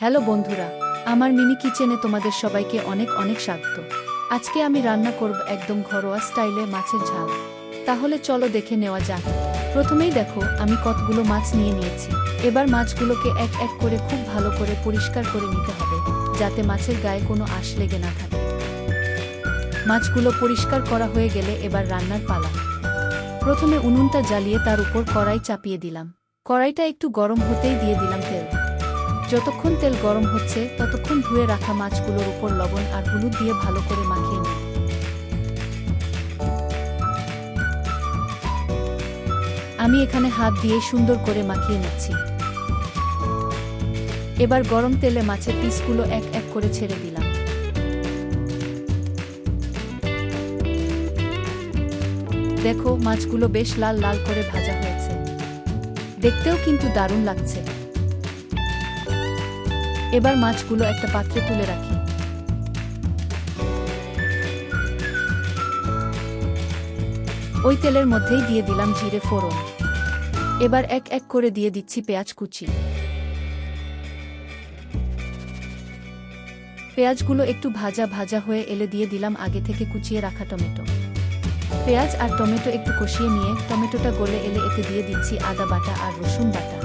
Hello বন্ধুরা, আমার mini কিচেনে তোমাদের সবাইকে অনেক অনেক স্বাগত। আজকে আমি রান্না করব একদম ঘরোয়া স্টাইলে মাছের ঝাল। তাহলে চলো দেখে নেওয়া যাক। প্রথমেই দেখো, আমি কতগুলো মাছ নিয়ে নিয়েছি। এবার মাছগুলোকে এক এক করে খুব ভালো করে পরিষ্কার করে নিতে হবে, যাতে মাছের গায়ে কোনো আঁশ লেগে না থাকে। মাছগুলো পরিষ্কার করা হয়ে গেলে এবার রান্নার পালা। প্রথমে উনুনটা জ্বালিয়ে তার উপর কড়াই চাপিয়ে দিলাম। কড়াইটা একটু গরম হতেই দিয়ে দিলাম তেল। যতক্ষণ তেল গরম হচ্ছে, ততক্ষণ ধুয়ে রাখা মাছগুলোর উপর লবণ আর হলুদ দিয়ে ভালো করে মাখিয়ে নিই আমি এখানে হাত দিয়ে সুন্দর করে মাখিয়ে নিচ্ছি। এবার গরম তেলে মাছের পিসগুলো এক এক করে ছেড়ে দিলাম। দেখো, মাছগুলো বেশ লাল লাল করে ভাজা হয়েছে। দেখতেও কিন্তু দারুণ লাগছে। এবার মাছগুলো একটা পাত্রে তুলে রাখি। ওই তেলের মধ্যেই দিয়ে দিলাম জিরে ফোড়ন। এবার এক এক করে দিয়ে দিচ্ছি পেঁয়াজ কুচি। পেঁয়াজগুলো একটু ভাজা ভাজা হয়ে এলে দিয়ে দিলাম আগে থেকে কুচিয়ে রাখা টমেটো। পেঁয়াজ আর টমেটো একটু কষিয়ে নিয়ে টমেটোটা গলে এলে এতে দিয়ে দিচ্ছি আদা বাটা আর রসুন বাটা।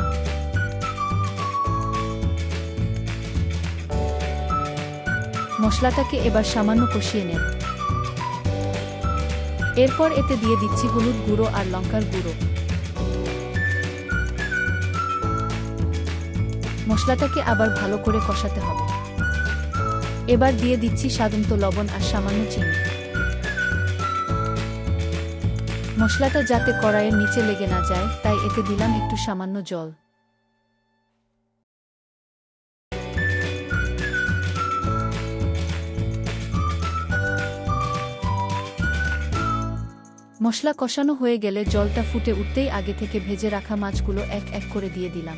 মশলাটাকে এবার সামান্য কষিয়ে নেন এরপর এতে দিয়ে দিচ্ছি হলুদ গুঁড়ো আর লঙ্কার গুঁড়ো। মশলাটাকে আবার ভালো করে কষাতে হবে। এবার দিয়ে দিচ্ছি স্বাদন্ত লবণ আর সামান্য চিনি। মশলাটা যাতে কড়াইয়ের নিচে লেগে না যায়, তাই এতে দিলাম একটু সামান্য জল। মশলা কষানো হয়ে গেলে জলটা ফুটে উঠতেই আগে থেকে ভেজে রাখা মাছগুলো এক এক করে দিয়ে দিলাম।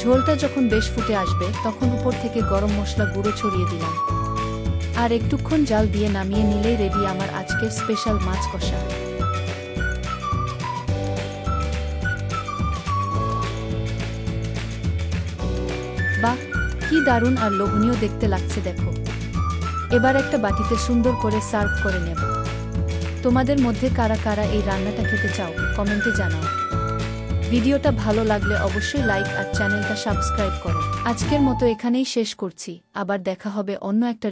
ঝোলটা যখন বেশ ফুটে আসবে, তখন উপর থেকে গরম মশলা গুঁড়ো ছড়িয়ে দিলাম। আর একটুক্ষণ জাল দিয়ে নামিয়ে নিলেই রেডি আমার আজকের স্পেশাল মাছ কষা। বাহ! কি দারুণ আর লোভনীয় দেখতে লাগছে দেখো। এবার একটা বাটিতে সুন্দর করে সার্ভ করে নেব। তোমাদের মধ্যে কারা কারা এই রান্নাটা খেতে চাও, কমেন্টে জানাও। ভিডিওটা ভালো লাগলে অবশ্যই লাইক আর চ্যানেলটা সাবস্ক্রাইব করো। আজকের মতো এখানেই শেষ করছি। আবার দেখা হবে অন্য একটা